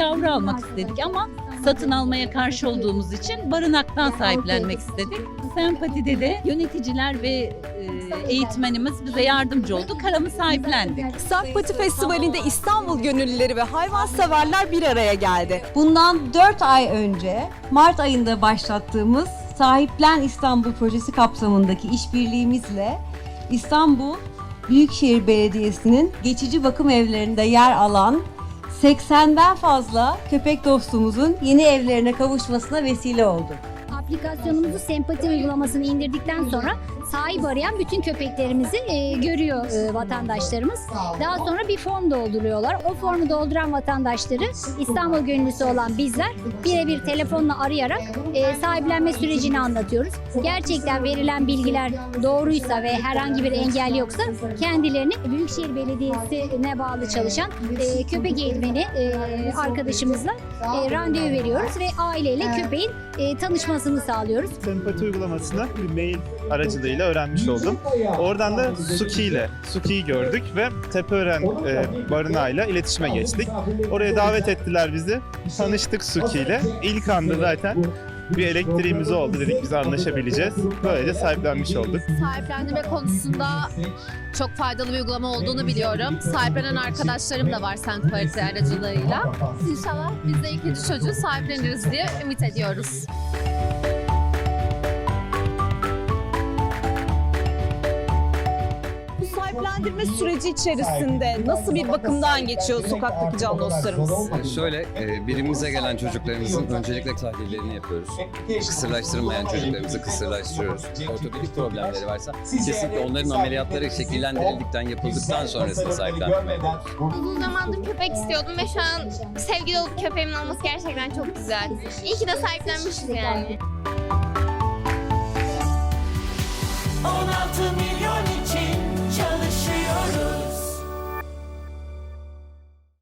yavru almak istedik ama satın almaya karşı olduğumuz için barınaktan sahiplenmek istedik. Sempatide de yöneticiler ve e, eğitmenimiz bize yardımcı oldu. Karamı sahiplendik. Sempati Festivali'nde İstanbul gönüllüleri ve hayvanseverler bir araya geldi. Bundan 4 ay önce Mart ayında başlattığımız Sahiplen İstanbul projesi kapsamındaki işbirliğimizle İstanbul Büyükşehir Belediyesi'nin geçici bakım evlerinde yer alan 80'den fazla köpek dostumuzun yeni evlerine kavuşmasına vesile oldu. Aplikasyonumuzu sempati uygulamasını indirdikten sonra sahip arayan bütün köpeklerimizi e, görüyor e, vatandaşlarımız. Daha sonra bir form dolduruyorlar. O formu dolduran vatandaşları İstanbul gönüllüsü olan bizler birebir telefonla arayarak e, sahiplenme sürecini anlatıyoruz. Gerçekten verilen bilgiler doğruysa ve herhangi bir engel yoksa kendilerini Büyükşehir Belediyesi'ne bağlı çalışan e, köpek eğitmeni e, arkadaşımızla e, randevu veriyoruz ve aileyle köpeğin e, tanışmasını sağlıyoruz. Sempati uygulamasını bir mail aracılığıyla öğrenmiş oldum. Oradan da Suki ile Suki'yi gördük ve Tepeören e, barınağıyla iletişime geçtik. Oraya davet ettiler bizi. Tanıştık Suki ile. İlk anda zaten bir elektriğimiz oldu dedik biz anlaşabileceğiz. Böylece sahiplenmiş olduk. sahiplendirme konusunda çok faydalı bir uygulama olduğunu biliyorum. Sahiplenen arkadaşlarım da var Sempati aracılığıyla. İnşallah biz de ikinci çocuğu sahipleniriz diye ümit ediyoruz. Sahiplendirme süreci içerisinde nasıl bir bakımdan geçiyor sokaktaki can dostlarımız? Ee, Şöyle, e, birimimize gelen çocuklarımızın öncelikle tahlillerini yapıyoruz. Kısırlaştırılmayan çocuklarımızı kısırlaştırıyoruz. Ortopedik problemleri varsa kesinlikle onların ameliyatları şekillendirildikten, yapıldıktan sonrasında sahiplendirme yapıyoruz. Uzun zamandır köpek istiyordum ve şu an sevgili olup köpeğimin olması gerçekten çok güzel. İyi ki de sahiplenmişiz yani.